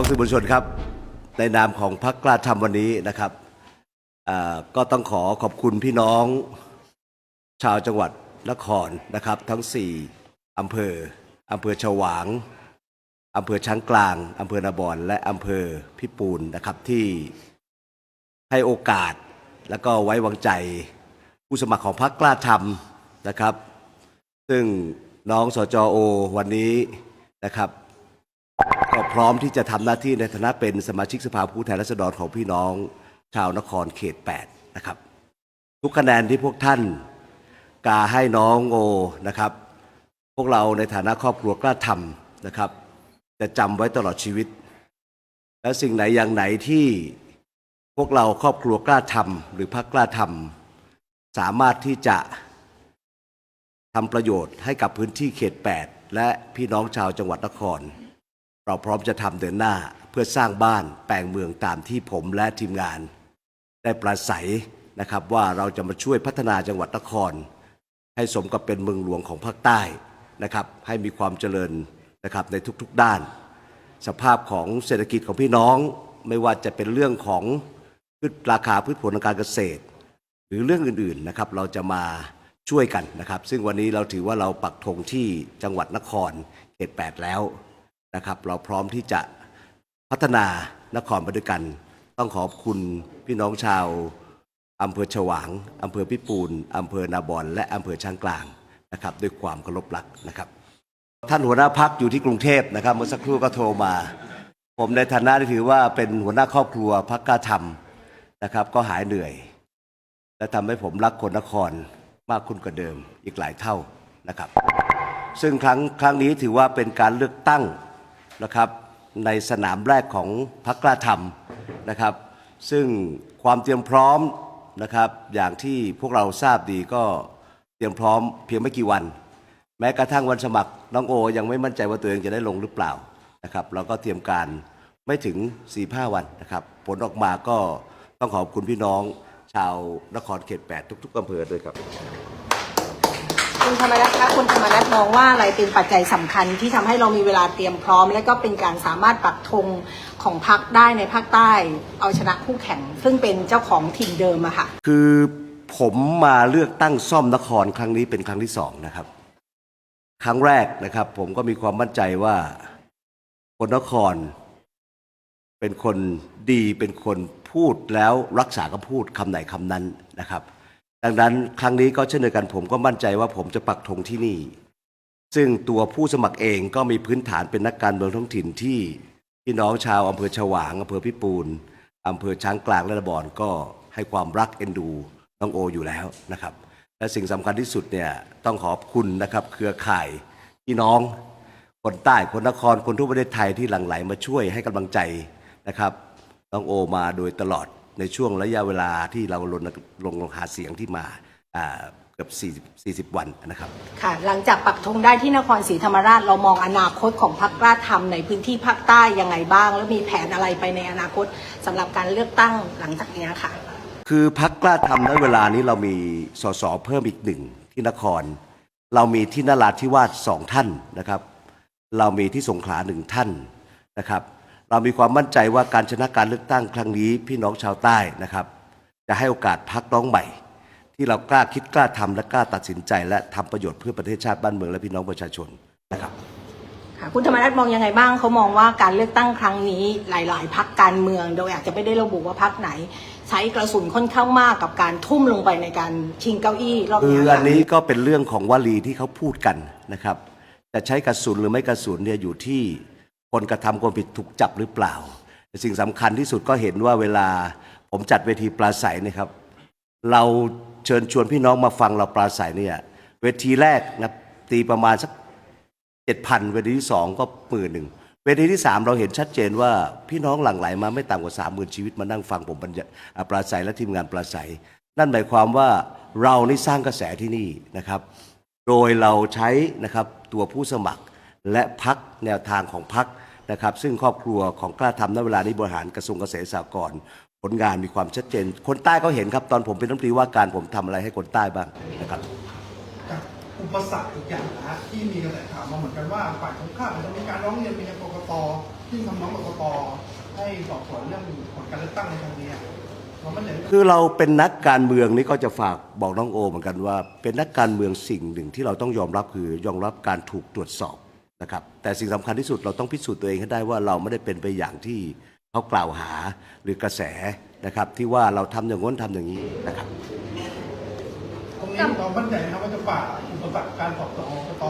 องสื่อมวลชนครับ ในนามของพรรคกล้าทำวันนี้นะครับก็ต้องขอขอบคุณพี่น้อง ชาวจังหวัดนครนะครับ ทั้ง 4อำเภออำเภอฉวางอำเภอช้างกลางอำเภอนาบอนและอำเภอพิปูนนะครับที่ให้โอกาสแล้วก็ไว้วางใจผู้สมัครของพรรคกล้าทำนะครับ ซึ่งน้องสจโอวันนี้นะครับ ก็พร้อมที่จะทำหน้าที่ในฐานะเป็นสมาชิกสภาผู้แทนราษฎรของพี่น้อง ชาวนครเขต 8 นะครับ ทุกคะแนนที่พวกท่านกาให้น้องโอนะครับ พวกเราในฐานะครอบครัวกล้าทำนะครับ จะจำไว้ตลอดชีวิต และสิ่งไหนอย่างไหนที่พวกเราครอบครัวกล้าทำหรือพรรคกล้าทำสามารถที่จะทำประโยชน์ให้กับพื้นที่เขต 8 และพี่น้องชาวจังหวัดนคร เราพร้อมจะทำเดินหน้าเพื่อสร้างบ้านแปลงเมืองตามที่ผมและทีมงาน ได้ปราศัยนะครับว่าเราจะมาช่วยพัฒนาจังหวัดนคร ให้สมกับเป็นเมืองหลวงของภาคใต้นะครับ ให้มีความเจริญนะครับในทุกๆด้าน สภาพของเศรษฐกิจของพี่น้องไม่ว่าจะเป็นเรื่องของพืชราคาพืชผลทางการเกษตร หรือเรื่องอื่นๆนะครับเราจะมาช่วยกันนะครับ ซึ่งวันนี้เราถือว่าเราปักธงที่จังหวัดนครเขต8แล้ว นะครับ เราพร้อมที่จะพัฒนานครไปด้วยกัน ต้องขอบคุณพี่น้องชาวอำเภอฉวางอำเภอพิปูนอำเภอนาบอนและอำเภอช้างกลางนะครับ ด้วยความเคารพรักนะครับ ท่านหัวหน้าพักอยู่ที่กรุงเทพนะครับ เมื่อสักครู่ก็โทรมา ผมในฐานะที่ถือว่าเป็นหัวหน้าครอบครัวพักกล้าทำนะครับ ก็หายเหนื่อย และทำให้ผมรักคนนครมากขึ้นกว่าเดิมอีกหลายเท่านะครับ ซึ่งครั้งครั้งนี้ถือว่าเป็นการเลือกตั้ง นะครับในสนามแรกของพักกล้าทำนะครับ ซึ่งความเตรียมพร้อมนะครับอย่างที่พวกเราทราบดีก็เตรียมพร้อมเพียงไม่กี่วัน แม้กระทั่งวันสมัครน้องโอ ยังไม่มั่นใจว่าตัวเองจะได้ลงหรือเปล่านะครับเราก็เตรียมการไม่ถึง 4-5 วันนะครับ ผลออกมาก็ต้องขอบคุณพี่น้องชาวนครเขต 8 ทุกๆอำเภอด้วยครับ ธรรมนัฐคะคุณธรรมนัฐมองว่าอะไรเป็นปัจจัยสำคัญที่ทำให้เรามีเวลาเตรียมพร้อม และก็เป็นการสามารถปักธงของพักได้ในภาคใต้ เอาชนะคู่แข่ง ซึ่งเป็นเจ้าของถิ่นเดิมอะค่ะ คือผมมาเลือกตั้งซ่อมนครครั้งนี้เป็นครั้งที่สองนะครับ ครั้งแรกนะครับ ผมก็มีความมั่นใจว่าคนนคร เป็นคนดีเป็นคนพูดแล้วรักษาคำพูดคำไหนคำนั้นนะครับ ดังนั้นครั้งนี้ก็เช่นเดียวกันผมก็มั่นใจว่าผมจะปักธงที่นี่ ซึ่งตัวผู้สมัครเองก็มีพื้นฐานเป็นนักการเมืองท้องถิ่นที่พี่น้องชาวอำเภอฉวางอำเภอพิปูนอำเภอช้างกลางและระบอนก็ให้ความรักเอ็นดูน้องโออยู่แล้วนะครับ และสิ่งสำคัญที่สุดเนี่ยต้องขอบคุณนะครับ เครือข่ายพี่น้องคนใต้คนนครคนทั่วประเทศไทยที่หลั่งไหลมาช่วยให้กำลังใจนะครับน้องโอมาโดยตลอด ในช่วงระยะเวลาที่เราลงลงหาเสียงที่มาอ่าเกือบ40 40 วันนะครับ ค่ะ หลังจากปักธงได้ที่นครศรีธรรมราชเรามองอนาคตของพรรคกล้าทำในพื้นที่ภาคใต้ยังไงบ้าง แล้วมีแผนอะไรไปในอนาคตสำหรับการเลือกตั้งหลังจากเนี้ยค่ะ คือพักกล้าทำในเวลานี้เรามีสสเพิ่มอีกหนึ่งที่นคร เรามีที่นราธิวาสสองท่านนะครับ เรามีที่สงขลาหนึ่งท่านนะครับ เรามีความมั่นใจว่าการชนะการเลือกตั้งครั้งนี้พี่น้องชาวใต้นะครับ จะให้โอกาสพักน้องใหม่ ที่เรากล้าคิดกล้าทำและกล้าตัดสินใจ และทำประโยชน์เพื่อประเทศชาติบ้านเมืองและพี่น้องประชาชนนะครับค่ะคุณธรรมนัฐมองยังไงบ้างเขามองว่าการเลือกตั้งครั้งนี้หลาย ๆ พักการเมือง โดยอาจจะไม่ได้ระบุว่าพักไหน ใช้กระสุนค่อนข้างมากกับการทุ่มลงไปในการชิงเก้าอี้รอบคือเนี้ยอัค่ะนนี้ก็เป็นเรื่องของวลีที่เขาพูดกันนะครับจะใช้กระสุนหรือไม่กระสุนเนี่ยอยู่ที่ คนกระทำความผิดถูกจับหรือเปล่า สิ่งสำคัญที่สุดก็เห็นว่าเวลาผมจัดเวทีปราศัยนะครับ เราเชิญชวนพี่น้องมาฟังเราปราศัยเนี่ยเวทีแรกนะตีประมาณสักเจ็ดพันเวทีที่สองก็หมื่นหนึ่งเวทีที่สามเราเห็นชัดเจนว่าพี่น้องหลั่งไหลมาไม่ต่ำกว่าสามหมื่นชีวิตมานั่งฟังผมบรรยายปราศัยและทีมงานปราศัย นั่นหมายความว่าเรานี่สร้างกระแสที่นี่นะครับ โดยเราใช้นะครับตัวผู้สมัครและพักแนวทางของพัก นะครับ ซึ่งครอบครัวของกล้าทำณเวลานี้บริหารกระทรวงเกษตรสหกรณ์ผลงานมีความชัดเจน คนใต้ก็เห็นครับ ตอนผมเป็นรัฐมนตรีว่าการผมทำอะไรให้คนใต้บ้างนะครับกับอุปสรรคอีกอย่างนะฮะที่มีกระแสข่าวมาเหมือนกันว่าฝ่ายตรงข้ามอาจจะมีการร้องเรียนไปยังกกตที่ทำน้องกกตให้สอบสวนเรื่องผลการเลือกตั้งในครั้งนี้อะเราไม่เห็นคือเราเป็นนักการเมืองนี่ก็จะฝากบอกน้องโอเหมือนกันว่า เป็นนักการเมืองสิ่งหนึ่งที่เราต้องยอมรับคือยอมรับการถูกตรวจสอบ นะครับแต่สิ่งสำคัญที่สุดเราต้องพิสูจน์ตัวเองให้ได้ว่าเราไม่ได้เป็นไปอย่างที่เขากล่าวหาหรือกระแสนะครับ ที่ว่าเราทำอย่างง้นทำอย่างนี้นะครับตรงนี้เรามั่นใจนะครับว่าจะฝ่าอุปสรรคการสอบสวนของกกต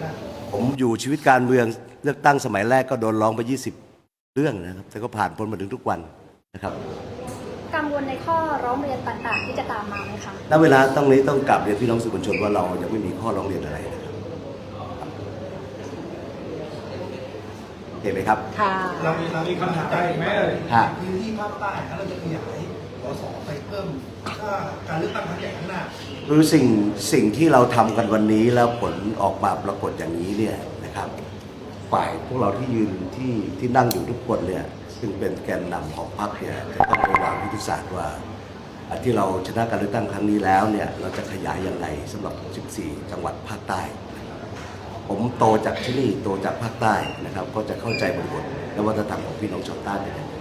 ได้ผมอยู่ชีวิตการเมืองเลือกตั้งสมัยแรกก็โดนร้องไป 20 เรื่องนะครับ แต่ก็ผ่านพ้นมาถึงทุกวันนะครับกังวลในข้อร้องเรียนต่างๆ ที่จะตามมาไหมคะณเวลาต้องนี้ต้องกลับเรียนพี่น้องสื่อมวลชนว่าเรายังไม่มีข้อร้องเรียนอะไรนะครับ เห็นไหมครับค่ะ เรามีเรามีคำถามใจไหมเลยฮะ พื้นที่ภาคใต้ถ้าเราจะขยายสสไปเพิ่มถ้าการเลือกตั้งครั้งใหญ่ข้างหน้า คือสิ่งสิ่งที่เราทำกันวันนี้แล้วผลออกมาปรากฏอย่างนี้เนี่ยนะครับ ฝ่ายพวกเราที่ยืนที่ที่นั่งอยู่ทุกคนเนี่ยซึ่งเป็นแกนนำของพรรคเนี่ยจะต้องไปวางยุทธศาสตร์ว่าอะที่เราชนะการเลือกตั้งครั้งนี้แล้วเนี่ยเราจะขยายอย่างไรสำหรับ14จังหวัดภาคใต้ ผมโตจากที่นี่โตจากภาคใต้นะครับ ก็จะเข้าใจบริบทและวัฒนธรรมของพี่น้องชาวใต้เป็นอย่างดี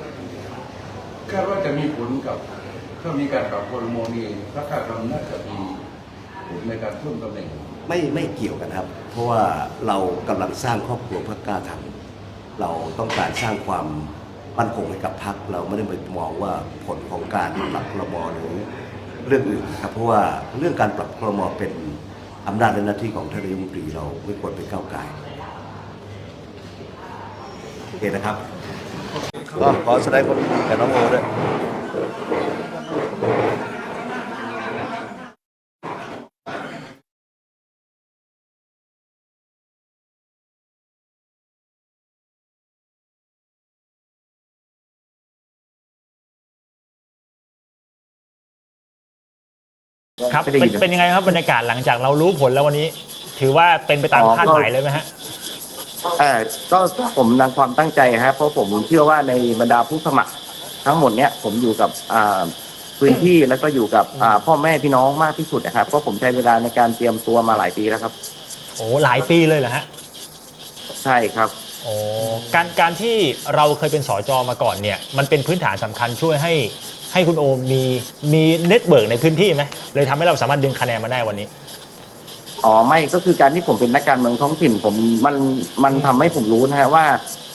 คาดว่าจะมีผลกับถ้ามีการปรับโครโมนีพระคาดำน่าจะมีผลในการเพิ่มตำแหน่งไม่ไม่เกี่ยวกันครับ เพราะว่าเรากำลังสร้างครอบครัวเพื่อกล้าทำเราต้องการสร้างความมั่นคงให้กับพรรคเราไม่ได้ไปมองว่าผลของการปรับครมหรือเรื่องอื่นนะครับเพราะว่าเรื่องการปรับครมเป็น อำนาจและหน้าที่ของท่านนายกรัฐมนตรีเราไม่ควรไปก้าวไก่ายโอเคนะครับ ก็ขอแสดงความยินดีกับน้องโอด้วย ครับเป็นเป็นยังไงครับบรรยากาศหลังจากเรารู้ผลแล้ววันนี้ ถือว่าเป็นไปตามอ๋อคาดหมายเลยไหมฮะ เออก็ผมนำความตั้งใจครับ เพราะผมเชื่อว่าในบรรดาผู้สมัคร ทั้งหมดเนี้ยผมอยู่กับอ่าพื้นที่แล้วก็อยู่กับอ่าพ่อแม่พี่น้องมากที่สุดนะครับเพราะผมใช้เวลาในการเตรียมตัวมาหลายปีแล้วครับ โอ้หลายปีเลยเหรอฮะใช่ครับ โอ้การการที่เราเคยเป็นสอจอมาก่อนเนี่ย มันเป็นพื้นฐานสำคัญช่วยให้ ให้คุณโอมมีมีเน็ตเบิร์กในพื้นที่ไหมเลยทำให้เราสามารถดึงคะแนนมาได้วันนี้อ๋อไม่ก็คือการที่ผมเป็นนักการเมืองท้องถิ่นผมมันมันทำให้ผมรู้นะฮะว่า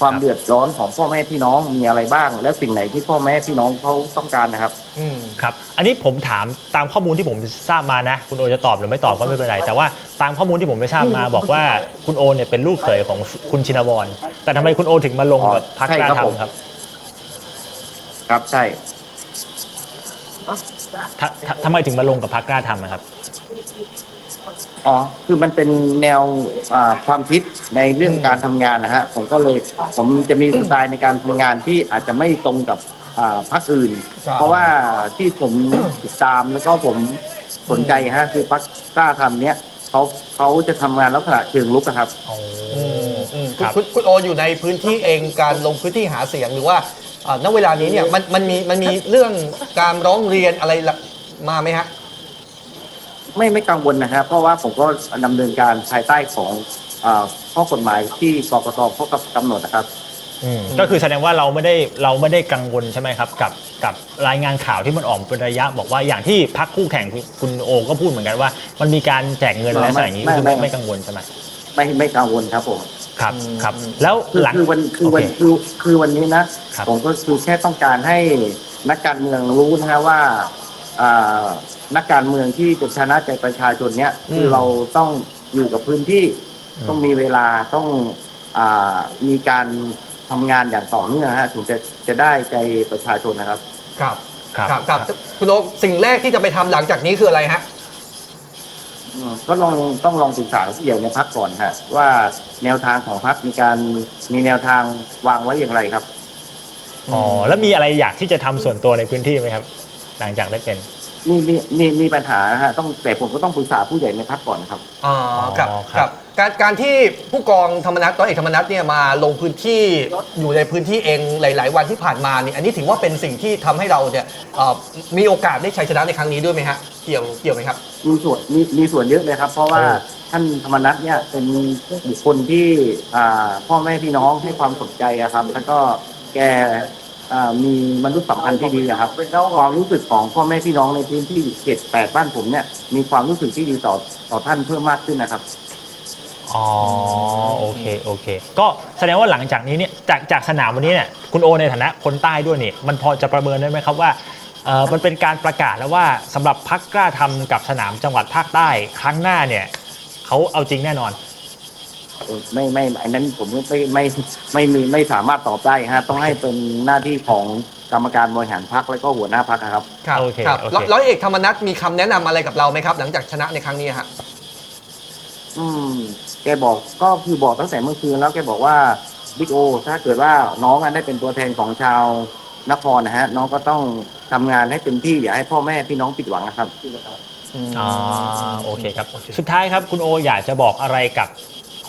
ความครับเดือดร้อนของพ่อแม่พี่น้องมีอะไรบ้าง และสิ่งไหนที่พ่อแม่พี่น้องเขาต้องการนะครับ อืมครับ อันนี้ผมถามตามข้อมูลที่ผมทราบมานะ คุณโอจะตอบหรือไม่ตอบก็ไม่เป็นไรแต่ว่าตามข้อมูลที่ผมไปทราบมา บอกว่าคุณโอเนี่ยเป็นลูกเขยของคุณชินวรแต่ทำไมคุณโอถึงมาลงกับพรรคใช่กล้าครับผมทำครับ ครับใช่ ทททำไมถึงมาลงกับพรรคกล้าทำนะครับ อ๋อ คือมันเป็นแนวอ่าความคิดในเรื่องการทำงานนะฮะ ผมก็เลย ผมจะมีสไตล์ในการทำงานที่อาจจะไม่ตรงกับอ่าพรรคอื่น เพราะว่าที่ผมติดตามแล้วก็ผมสนใจฮะคือพรรคกล้าทำเนี้ยเขาเขาจะทำงานลักษณะเชิงลุกอะครับ อืมอืมครับคุณคุณโออยู่ในพื้นที่เองการลงพื้นที่หาเสียงหรือว่า อ่าณเวลานี้เนี่ยมันมันมีมันมีเรื่องการร้องเรียนอะไรละมาไหมฮะ ไม่ไม่กังวลนะครับ เพราะว่าผมก็ดำเนินการภายใต้ของอ่าข้อกฎหมายที่กกตเขากำหนดนะครับก็คือแสดงว่าเราไม่ได้เราไม่ได้กังวลใช่ไหมครับ กับกับรายงานข่าวที่มันออกเป็นระยะ บอกว่าอย่างที่พักคู่แข่งคุณคุณโอก็พูดเหมือนกันว่า มันมีการแจกเงินอะไรสักอย่างนี้ไม่คือไม่ไม่ ไม่กังวลใช่ไหม ไม่ไม่กังวลครับผมครับครับ แล้วคือหลังคือวันคือวันโเคือคือวันนี้นะครับผมก็คือแค่ต้องการให้นักการเมืองรู้นะฮะว่าอ่านักการเมืองที่จะชนะใจประชาชนเนี้ยคือเราต้องอยู่กับพื้นที่อืมต้องมีเวลาต้องอ่ามีการทำงานอย่างต่อเนื่องฮะถึงจะจะได้ใจประชาชนนะครับ ครับครับครับครับคุณโอสิ่งแรกที่จะไปทำหลังจากนี้คืออะไรฮะอืม ก็ลองต้องลองศึกษาผู้ใหญ่ในพักก่อนฮะว่าแนวทางของพักมีการมีแนวทางวางไว้อย่างไรครับอ๋อแล้วมีอะไรอยากที่จะทำส่วนตัวในพื้นที่ไหมครับ หลังจากได้เป็นมีมีมีมีปัญหานะฮะต้องแต่ผมก็ต้องปรึกษาผู้ใหญ่ในพักก่อนนะครับอ๋อครับอ๋อคครัรับบการการที่ผู้กองธรรมนัฐร้อยเอกธรรมนัฐเนี่ยมาลงพื้นที่อยู่ในพื้นที่เองหลาย ๆ วันที่ผ่านมานี่อันนี้ถือว่าเป็นสิ่งที่ทำให้เราเนี่ยเอ่อมีโอกาสได้ชัยชนะในครั้งนี้ด้วยไหมฮะเกี่ยวเกี่ยวไหมครับ มีส่วนมีมีส่วนเยอะเลยครับ เพราะว่าเออท่านธรรมนัฐเนี่ยเป็นบุคคลที่อ่าพ่อแม่พี่น้องให้ความสนใจอะครับ แล้วก็แกอ่ามีมนุษยสัมพันธ์ที่ดีอะครับแล้วความรู้สึกของพ่อแม่พี่น้องในพื้นที่เขตแปดบ้านผมเนี่ยมีความรู้สึกที่ดีต่อต่อท่านเพิ่มมากขึ้นนะครับ อ๋อโอเคโอเค ก็แสดงว่าหลังจากนี้เนี่ยจากจากสนามวันนี้เนี่ยคุณโอในฐานะคนใต้ด้วยนี่มันพอจะประเมินได้ไหมครับว่า เออมันเป็นการประกาศแล้วว่าสำหรับพักกล้าทำกับสนามจังหวัดภาคใต้ครั้งหน้าเนี่ยเขาเอาจริงแน่นอนไม่ไม่อันนั้นผมไม่ไม่ไม่ไม่มีไม่สามารถตอบได้ฮะต้องให้เป็นหน้าที่ของกรรมการบริหารพักและก็หัวหน้าพักครับ ครับโอเคครับโอเค ร้อยร้อยเอกธรรมนัฐมีคำแนะนำอะไรกับเราไหมครับ หลังจากชนะในครั้งนี้ฮะ อืมแกบอกก็คือบอกตั้งแต่เมื่อคืนแล้วแกบอกว่าบิ๊กโอ ถ้าเกิดว่าน้องอะได้เป็นตัวแทนของชาวนครนะฮะ น้องก็ต้อง ทำงานให้เต็มที่อย่าให้พ่อแม่พี่น้องผิดหวังนะครับ อ๋อโอเคครับ สุดท้ายครับคุณโออยากจะบอกอะไรกับ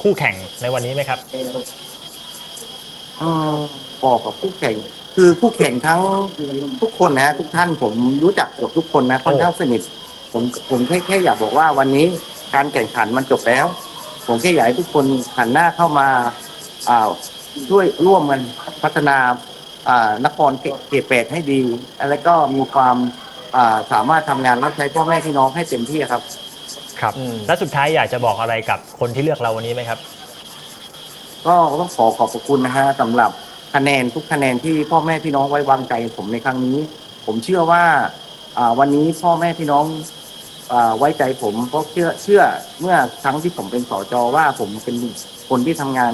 คู่แข่งในวันนี้ไหมครับอืมบอกกับผู้แข่ง คือผู้แข่งทั้งทุกคนนะฮะทุกท่านผมรู้จักเกับทุกคนนะค่อนข้างสนิทผมผมแค่แค่อยากบอกว่าวันนี้การแข่งขันมันจบแล้ว ผมแค่อยากให้ทุกคนหันหน้าเข้ามาอ่าช่วยร่วมกันพัฒนาอ่า นครเขตแปดให้ดี แล้วก็มีความอ่าสามารถทำงานรับใช้พ่อแม่พี่น้องให้เต็มที่ครับ ครับอืมและสุดท้ายอยากจะบอกอะไรกับคนที่เลือกเราวันนี้ไหมครับ ก็ต้องขอขอบพระคุณนะฮะสำหรับคะแนนทุกคะแนนที่พ่อแม่พี่น้องไว้วางใจผมในครั้งนี้ ผมเชื่อว่าอ่าวันนี้พ่อแม่พี่น้องอ่าไว้ใจผมเพราะเชื่อเชื่อเมื่อครั้งที่ผมเป็นสจว่าผมเป็นคนที่ทำงาน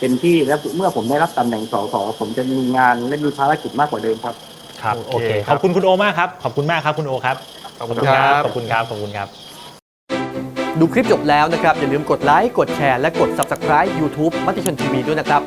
เป็นที่และเมื่อผมได้รับตำแหน่งสสผมจะมีงานและมีภารกิจมากกว่าเดิมครับ ครับโอโอเคเคครับขอบคุณคุณโอมากครับขอบคุณมากครับคุณโอครับขอบคุณครับขอบคุณครับขอบคุณครับ ดูคลิปจบแล้วนะครับ อย่าลืมกดไลค์กดแชร์และกด Subscribe YouTube มติชนทีวีด้วยนะครับ